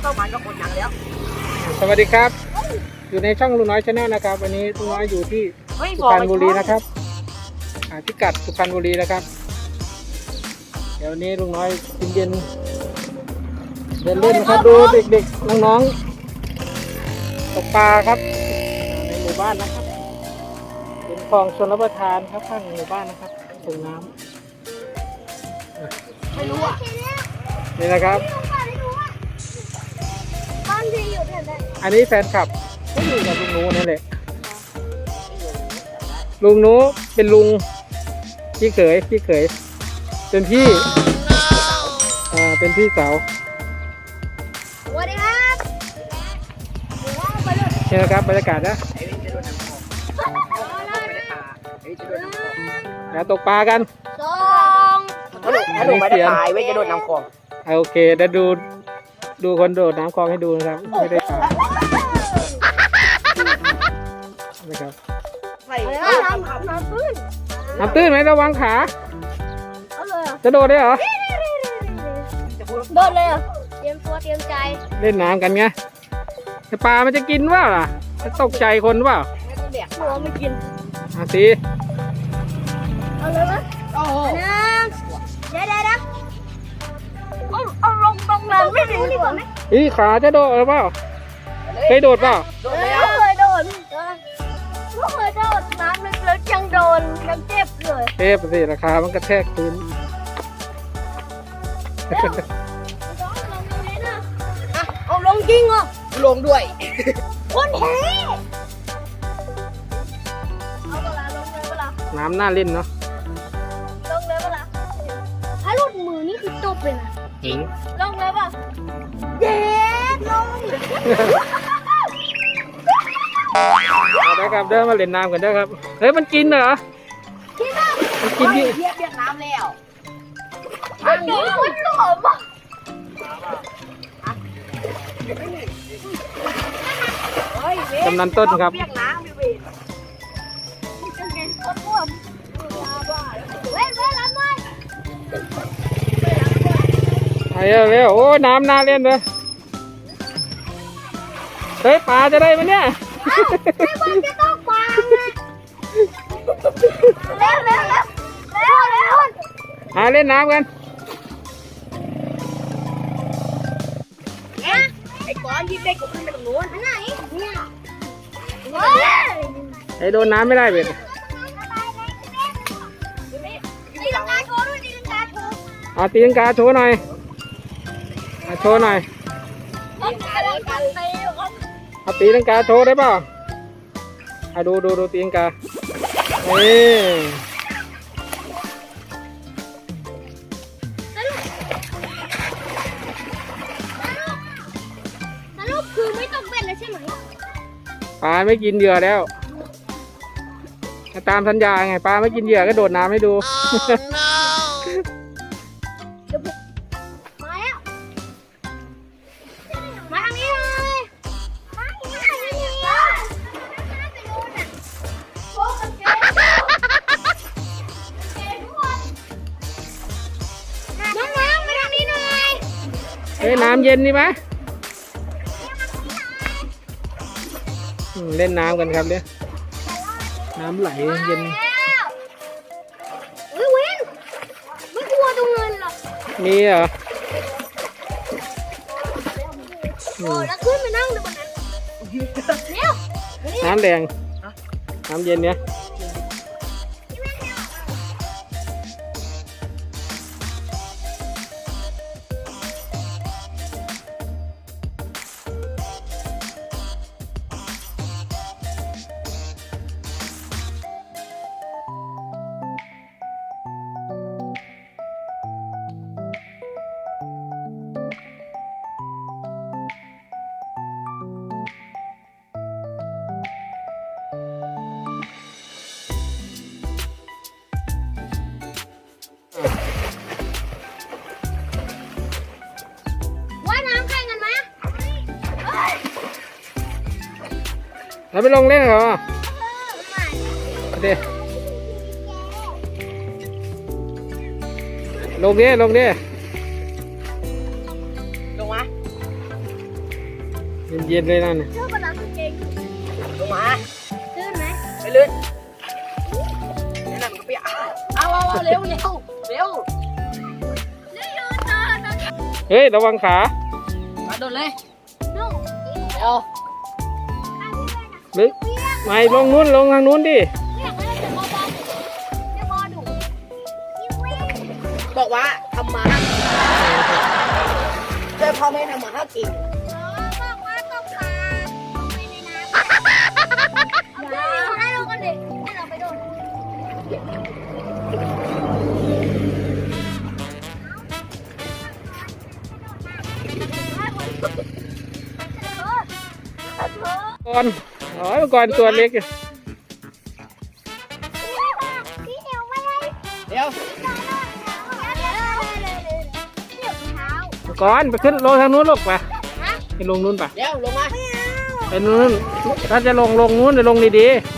เข้ามันก็คนหนังแล้ว สวัสดีครับ อยู่ในช่องลุงน้อยชาแนลนะครับ วันนี้ลุงน้อยอยู่ที่เฮ้ยสุบอกพรรณไปบุรีนะครับอ่าพิกัดสุพรรณบุรีนะครับ เดี๋ยววันนี้ลุงน้อยเย็นๆเดินเล่นนะครับดูเด็กๆน้องๆตกปลาครับในหมู่บ้านนะครับเป็นคลองชนรับประทานครับข้างหมู่บ้านนะครับส่งน้ำไม่รู้อะนี่นะครับบ้าน ที่อยู่แถวนั้นอันนี้แฟนคลับก็อยู่กับลุงหนูนั่นแหละ ลุงหนูเป็นลุงพี่เขยพี่เขยเป็นพี่อ่าเป็นพี่สาวสวัสดีครับเดี๋ยวว่าไปเลยนี่นะครับบรรยากาศนะไอ้เว้นจะโดนน้ำคอเข้าไปในป่าไอ้เว้นจะโดนน้ำคอแล้วตกปลากันสองถ้าหนูถ้าหนูไม่ได้ป่าไอ้เว้นจะโดนน้ำคออ่าโอเคเดี๋ยวดู ดูคนโดดน้ำคลองให้ดูนะครับ ไม่ได้ปลานะครับใส่อะไรนะน้ำน้ำตื้นน้ำตื้นไหมระวังขาเอาเลยเหรอจะโดดได้เหรอจะพูดโดดเลยเหรอเตรียมตัวเตรียมใจเล่นน้ำกันไงแต่ปลามันจะกินว่าล่ะจะตกใจคนว่าไม่ต้องแดกหัวไม่กินอะสิเอาเลยไหมโอ้โห หนึ่งเดี๋ยวเดี๋ยวเดี๋ยวเอาเอา ลงตรงนั้นไม่ดีกว่าไหมอีขาจะโดดหรือเปล่าเคยโดดเปล่าโดเอนอแล้วเคยโดนไม่เคยโดนน้ำลึกๆยังโดนยังเจ็บเลยเทพสิราคามันกระแทกพื้นต้องลงตรงนี้นะอะเอาลงจริงเหรอลงด้วยคนแท้เอาเวลาลงเลยเวลาน้ำน่าเล่นเนาะ นะจริงลงเลยป่ะเย็ดลงเอาได้ครับเดินมาเล่นน้ำกันเด้อครับ เฮ้ยมันกินเหรอที่นั่นมันกินที่เรียบเรียบน้ำแล้วอันนี้มันหลอมอะเฮ้ยเว้กำนันต้นครับเรียก เร็วเร็วโอ้ น้ำน่าเล่นเลยเฮ้ยปลาจะได้ไหมเนี่ยเอ้าไม่ว่าจะต้องฟังนะเร็วเร็วเร็วเร็วเร็วหาเล่นน้ำกันเนี่ยไอ้ก้อนยิบได้กูขึ้นไปตรงนู้นอันไหนเนี่ยเฮ้ยไอ้โดนน้ำไม่ได้เบ็ดตีลังกาโชว์ด้วยตีลังกาโชว์เอาตีลังกาโชว์หน่อยเอาโชว์หน่อยต้องตีลังกาตีครับเอาตีลังกาโชว์ได้เปล่าเอาดูดูดูตีลังกานี่สรุปคือไม่ต้องเป็นแล้วใช่ไหมปลาไม่กินเหยื่อแล้ว ตามสัญญาไงปลาไม่กินเหยื่อก็โดดน้ำให้ดู ฮ้ยน้ำเย็นนี่ไหมอืมเล่นน้ำกันครับเนี่ยน้ำไหลเย็นแล้วเฮ้ยวินไม่กลัวตรงเงินหรอกมีเหรออืโอ้มแล้วขึ้นไปนั่งดูบนนั้นเร็วน้ำแดงน้ำเย็นเนี่ย แล้วไปลงเล่นเหรอเอาดิลงดิลงดิลงมาเย็นๆเลยนั่นน่ะเจ้ากระดาษเก่งลงมาลื่นไหมไปลื่นนี่นั่นมันก็เปียกเอาเอาเอาเร็วเร็วเร็วลื่นอยู่ตอนตอนเฮ้ยระวังขามาโดนเลยนุ่มเร็ว หรือไม่ลงนู้นลงทางนู้นดิเรียกไม่ได้แต่พอบอลจะพอดุยิ่งวิ่งบอกว่าทำมาห้าเจอพ่อแม่ทำมาห้ากินบอกว่าตกปลาลงไปในน้ำเอาไปให้เรากันดิให้เราไปโดนก่อน อ๋อก่อนตัวเล็กพี่เหนียวไม่ได้เร็วก่อนไปขึ้นลงทางนู้นลูกไปไปลงนู้นไปเร็วลงมาไปนู้นถ้าจะลงลงนู้นจะลงดีๆ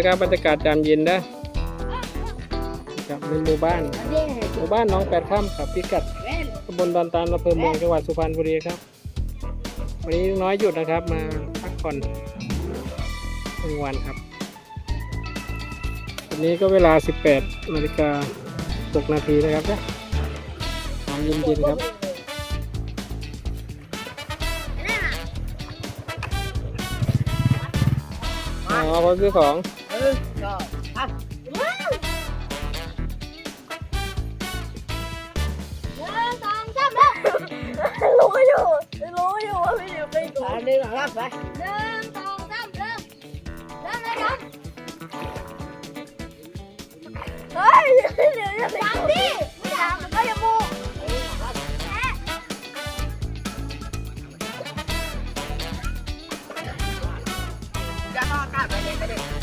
้วก็บรรยากาศยามเย็นนะครับในหมู่บ้านหมู่บ้านหน้องแปดข้ามครับพิกัดตำบลดอนตาลอำเภอเมืองจังหวัดสุพรรณบุรีครับ วันนี้น้อยหยุดนะครับมาพักผ่อนหนึ่งวันครับวันนี้ก็เวลา 18นาฬิกา6นาทีนะครับนะน้ำเย็นๆครับอ๋อเขาซื้อของ เออก็อะรู้อยู่รู้อยู่ว่าพี่เหนียวไปดูอันนี้หลังรับไปหนึ่งสองสามเริ่มเริ่มเลยครับเฮ้ยเดี๋ยวจะฟังดิไม่อยากมันก็ย่ามูจะเข้อกาศไปเลยไปเลย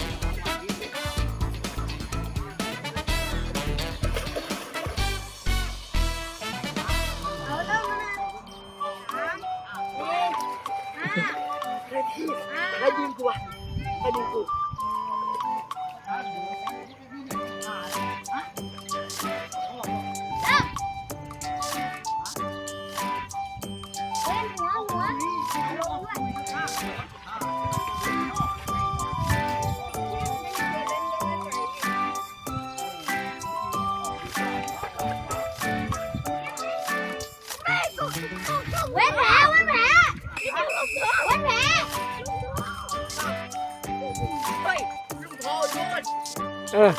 เออ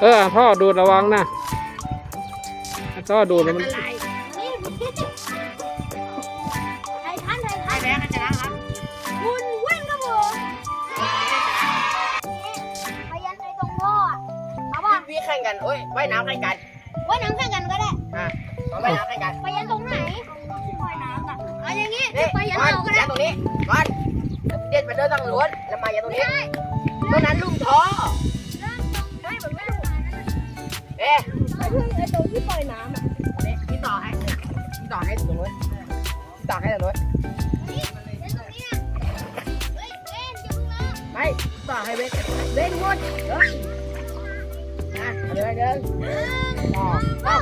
เออพ่อดูดระวังนะพ่อดูดแล้วอัมันนตรายทันไทยทันแม่กันนะครับคุณวิ่งครับผมไปยันในตรงท่อเอาป่ะพี่แข่งกันโอ้ยว่ายน้ำแข่งกันว่ายน้ำแข่งกันก็ได้ อะมาว่ายน้ำแข่งกันไปยันตรงไหนว่ายน้ำอะเอาอย่างงี้นี่ไปยันเราก็ได้ ตรงนี้ก่อนเด็ดไปเดินทางล้วนแล้วมายันตรงนี้ตรงนั้นลุงท้อ ไอ้ไอ้ตรงที่ปล่อยน้ำอะนี่พี่ต่อให้พี่ต่อให้ตรงนู้นพี่ต่อให้ตรงนู้นนี่ไอ้ตรงนี้ยเฮ้ยเว้นอย่าเพิ่งเลิกไม่ต่อให้เว้นเว้นหมดเดินนะเดินเดินต่อ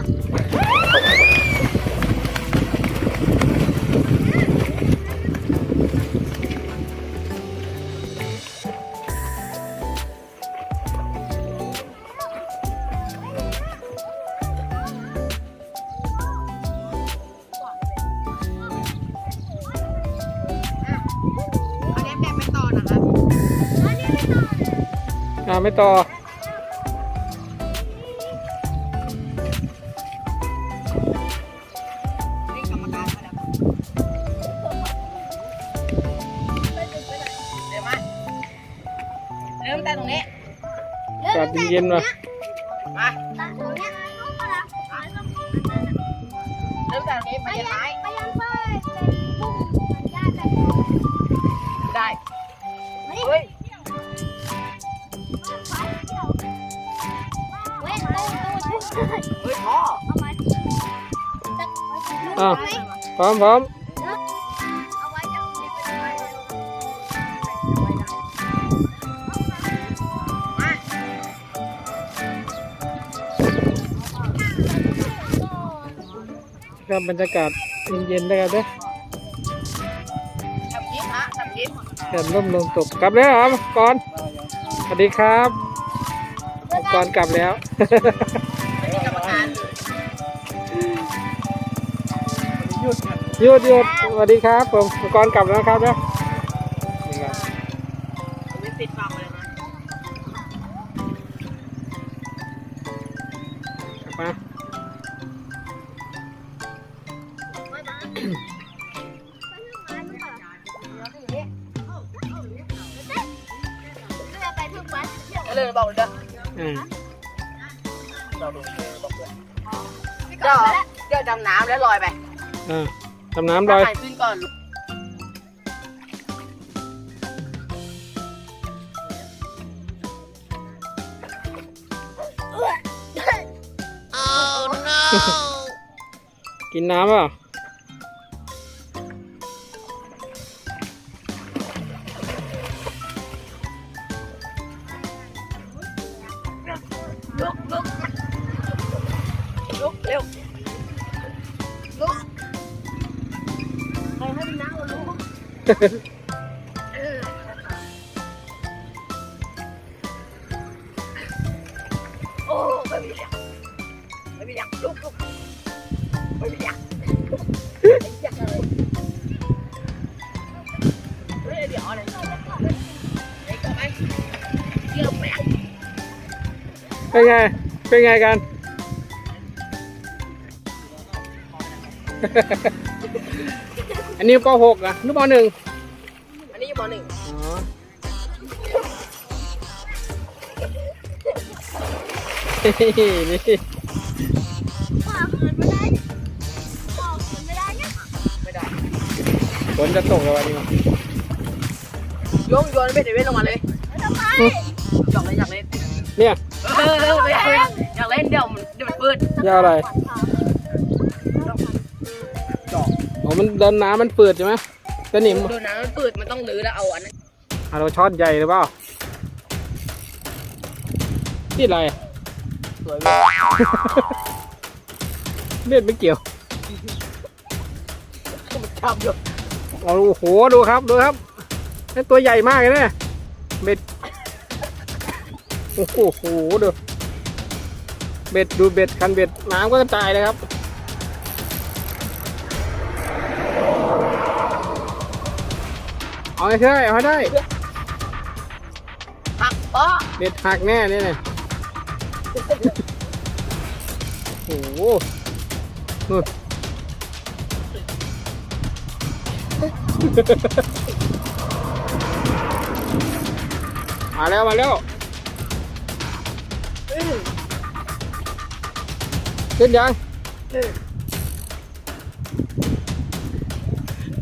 อ่าไม่ต่อนี่กรรมการมาแล้วเดี๋ยวมาเริ่มแต่ตรงนี้อากาศเย็นๆว่ะมาตัดตรงเนี้ยลูกกระดาษเริ่มแต่ตรงนี้ไปไปยันยัไม้นไปยันไปเป็นพุ่มญาติกัน เออาพร้อมพร้อมครับบรรยากาศเย็นๆแล้วกันเด้อทำยิ้มฮะทำยิ้มเดินร่มลงตกกลับแล้วครับก่อนสวัสดีครับก่อนกลับแล้ว ดหยุดสวัสดีครับผมก่อนกลับแล้วนะครับเด้อนี่ครับไม่ติดฟังเลยนะกลับมาไปทุกวันเลยบอกเลยเด้ออืมเราดูบอกเลยเดี๋ยวเดี๋ยวดำน้ำแล้วลอยไปอ่า ทำน้ำลอยถ่ายขึ้นก่อนกินน้ำเปล่าลุกลุกลุกเร็ว กโอ้ไม่มีอยากไม่มีอยากลุกลุกไม่มีอยากอยาก อะไรเฮ้ยเดี๋ยวอะไรไอ้ก็ไม่เกี่ยวแปลกเป็นไงเป็นไงกันอันนี้ป .6 อะนึกป .1 อันนี้อยู่มหนึ่งอ๋อนี่ฝ่าฝืนไม่ได้ฝ่าฝืนไม่ได้เนี่ยไม่ได้ฝนจะตกแล้ววันนี้โยงโยนไม่ได้เว้นลงมาเลยทำไมอยากเล่นอยากเล่นเนี่ยเออไม่อยากเล่นอยากเล่นเดี๋ยวมันเดี๋ยวมันปืด ยาอะไรจอกอ๋อ มันเดินน้ำมันเปิดใช่ไหมสนิมโดนน้ำมันปืดมันต้องลื้อแล้วเอาอันนั้นอะเราช้อนใหญ่หรือเปล่าที่อะไรอะสวยเลือดไม่เกี่ยวมันทำอยู่โอ้โหดูครับดูครับนี่ตัวใหญ่มากเลยเนี่ยเบ็ดโอ้โหดูเบ็ดดูเบ็ดคันเบ็ดน้ำก็กระจายเลยครับ เอาให้ได้เอาให้ได้ หักอ้อเบ็ดหักแน่เนี่ยเนี่ยโอ้โหนู่นมาแล้วมาแล้วขึ้นยัง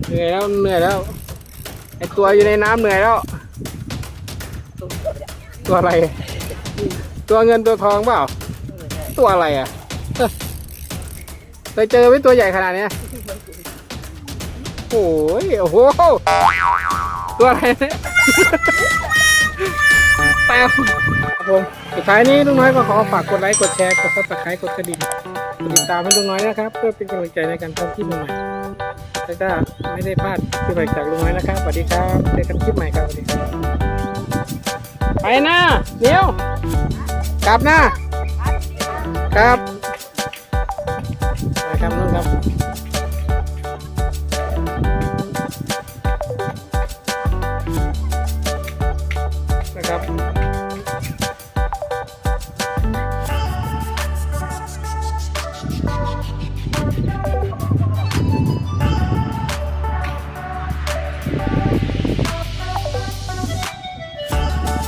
เหนื่อยแล้วเหนื่อยแล้ว ไอตัวอยู่ในน้ำเหนื่อยแล้ว ตัวอะไร ตัวเงินตัวทองเปล่า ตัวอะไรอะเอ้อเคยเจอไหมตัวใหญ่ขนาดเนี้ยโอ้ยโอ้โห ตัวอะไรเนี่ยแต้วครับผมสุดท้ายนี้ลุงน้อยก็ขอฝากกดไลค์ กดแชร์ กดซับสไครต์กดกระดิ่งกดติดตามให้ลุงน้อยนะครับ เพื่อเป็นกำลังใจในการทำคลิปใหม่ แล้วก็ไม่ได้พลาดคลิปใหม่จากลุงไว้นะครับสวัสดีครับเจอกันคลิปใหม่ครับสวัสดีครับไปนะเดี๋ยวกลับนะครับไปครับนู่นครับ